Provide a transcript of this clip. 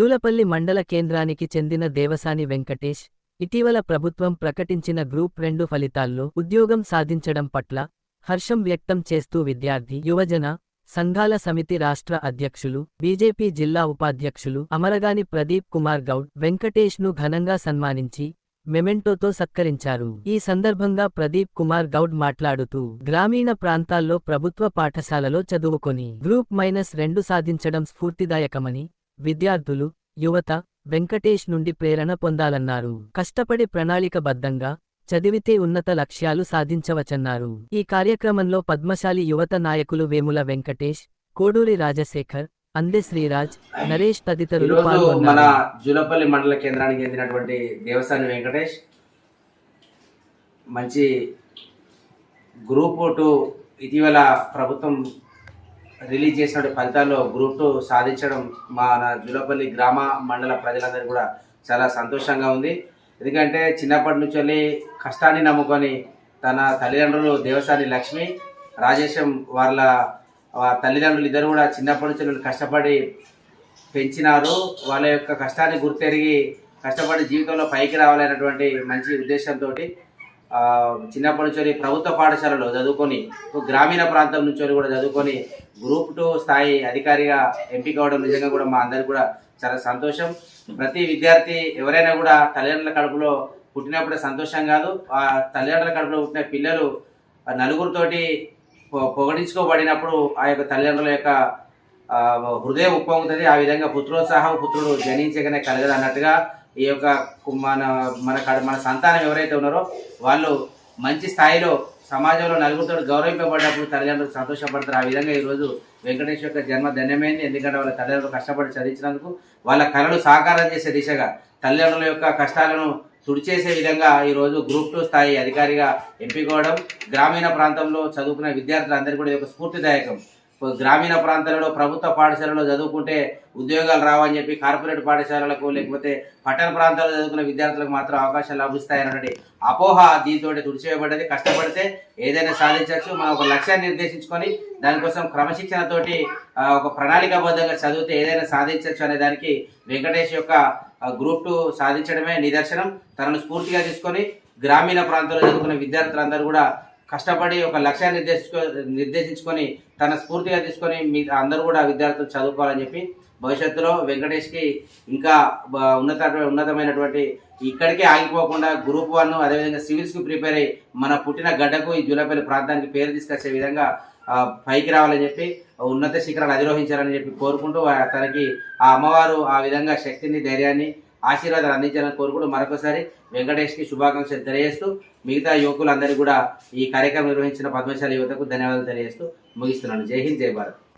జూలపల్లి మండల కేంద్రానికి చెందిన దేవసాని వెంకటేష్ ఇటీవల ప్రభుత్వం ప్రకటించిన గ్రూప్ రెండు ఫలితాల్లో ఉద్యోగం సాధించడం పట్ల హర్షం వ్యక్తం చేస్తూ విద్యార్థి యువజన సంఘాల సమితి రాష్ట్ర అధ్యక్షులు బీజేపీ జిల్లా ఉపాధ్యక్షులు అమరగాని ప్రదీప్ కుమార్ గౌడ్ వెంకటేష్ను ఘనంగా సన్మానించి మెమెంటోతో సత్కరించారు. ఈ సందర్భంగా ప్రదీప్ కుమార్ గౌడ్ మాట్లాడుతూ గ్రామీణ ప్రాంతాల్లో ప్రభుత్వ పాఠశాలలో చదువుకొని గ్రూప్ మైనస్ రెండు సాధించడం స్ఫూర్తిదాయకమని విద్యార్థులు యువత వెంకటేష్ నుండి ప్రేరణ పొందాలన్నారు. కష్టపడి ప్రణాళికబద్ధంగా చదివితే ఉన్నత లక్ష్యాలు సాధించవచ్చన్నారు. ఈ కార్యక్రమంలో పద్మశాలి యువత నాయకులు వేముల వెంకటేష్ కోడూరి రాజశేఖర్ అందె శ్రీరాజ్ నరేష్ తదితరులు మన జూలపల్లి మండల కేంద్రానికి చెందినటువంటి దేవసాని వెంకటేష్ మంచి గ్రూప్ టూ ఇటీవల ప్రభుత్వం రిలీజ్ చేసిన ఫలితాల్లో గ్రూప్ టూ సాధించడం మన జులపల్లి గ్రామ మండల ప్రజలందరూ కూడా చాలా సంతోషంగా ఉంది. ఎందుకంటే చిన్నప్పటి నుంచి వెళ్ళి కష్టాన్ని నమ్ముకొని తన తల్లిదండ్రులు దేవసాని లక్ష్మి రాజేశం వాళ్ళ తల్లిదండ్రులు ఇద్దరు కూడా చిన్నప్పటి నుంచి కష్టపడి పెంచినారు. వాళ్ళ యొక్క కష్టాన్ని గుర్తెరిగి కష్టపడి జీవితంలో పైకి రావాలనేటువంటి మంచి ఉద్దేశంతో చిన్నప్పటి నుంచి ప్రభుత్వ పాఠశాలలో చదువుకొని గ్రామీణ ప్రాంతం నుంచి కూడా చదువుకొని గ్రూప్ టూ స్థాయి అధికారిగా ఎంపిక అవడం నిజంగా కూడా మా అందరికి కూడా చాలా సంతోషం. ప్రతి విద్యార్థి ఎవరైనా కూడా తల్లిదండ్రుల కడుపులో పుట్టినప్పుడే సంతోషం కాదు. ఆ తల్లిదండ్రుల కడుపులో పుట్టిన పిల్లలు ఆ నలుగురితోటి పొగడించుకోబడినప్పుడు ఆ యొక్క తల్లిదండ్రుల యొక్క హృదయం ఉప్పొంగుతుంది. ఆ విధంగా పుత్రోత్సాహం పుత్రుడు జనించగానే కలగదు అన్నట్టుగా ఈ యొక్క మన మన మన సంతానం ఎవరైతే ఉన్నారో వాళ్ళు మంచి స్థాయిలో సమాజంలో నలుగురితో గౌరవింపబడినప్పుడు తల్లిదండ్రులు సంతోషపడతారు. ఆ విధంగా ఈరోజు వెంకటేష్ యొక్క జన్మ ధన్యమైంది. ఎందుకంటే వాళ్ళ తల్లిదండ్రులు కష్టపడి చదివించినందుకు వాళ్ళ కళలు సాకారం చేసే దిశగా తల్లిదండ్రుల యొక్క కష్టాలను తుడిచేసే విధంగా ఈరోజు గ్రూప్ టూ స్థాయి అధికారిగా ఎంపికవడం గ్రామీణ ప్రాంతంలో చదువుకునే విద్యార్థులందరికీ కూడా ఈ ఒక స్ఫూర్తిదాయకం. గ్రామీణ ప్రాంతాలలో ప్రభుత్వ పాఠశాలలో చదువుకుంటే ఉద్యోగాలు రావని చెప్పి కార్పొరేట్ పాఠశాలలకు లేకపోతే పట్టణ ప్రాంతాల్లో చదువుకునే విద్యార్థులకు మాత్రం అవకాశాలు లభిస్తాయన్నటువంటి అపోహ దీంతో తుడిచివేయబడ్డది. కష్టపడితే ఏదైనా సాధించవచ్చు. మనం ఒక లక్ష్యాన్ని నిర్దేశించుకొని దానికోసం క్రమశిక్షణతోటి ఒక ప్రణాళికాబద్ధంగా చదివితే ఏదైనా సాధించవచ్చు అనే దానికి వెంకటేష్ యొక్క గ్రూప్ టూ సాధించడమే నిదర్శనం. తనను స్ఫూర్తిగా తీసుకొని గ్రామీణ ప్రాంతాల్లో చదువుకునే విద్యార్థులందరూ కూడా కష్టపడి ఒక లక్ష్యాన్ని నిర్దేశించుకో నిర్దేశించుకొని తన స్ఫూర్తిగా తీసుకొని మీ అందరూ కూడా విద్యార్థులు చదువుకోవాలని చెప్పి భవిష్యత్తులో వెంకటేష్కి ఇంకా ఉన్నత ఉన్నతమైనటువంటి ఇక్కడికే ఆగిపోకుండా గ్రూప్ వన్ అదేవిధంగా సివిల్స్కి ప్రిపేర్ అయ్యి మన పుట్టిన గడ్డకు ఈ జూలపల్లి ప్రాంతానికి పేరు తీసుకొచ్చే విధంగా పైకి రావాలని చెప్పి ఉన్నత శిఖరాలు అధిరోహించాలని చెప్పి కోరుకుంటూ తనకి ఆ అమ్మవారు ఆ విధంగా శక్తిని ధైర్యాన్ని ఆశీర్వాదాలు అందించాలని కోరుకుంటూ మరొకసారి వెంకటేష్కి శుభాకాంక్షలు తెలియజేస్తూ మిగతా యువకులందరికీ కూడా ఈ కార్యక్రమం నిర్వహించిన పద్మశాలి యువతకు ధన్యవాదాలు తెలియజేస్తూ ముగిస్తున్నాను. జై హింద్ జై భారత్.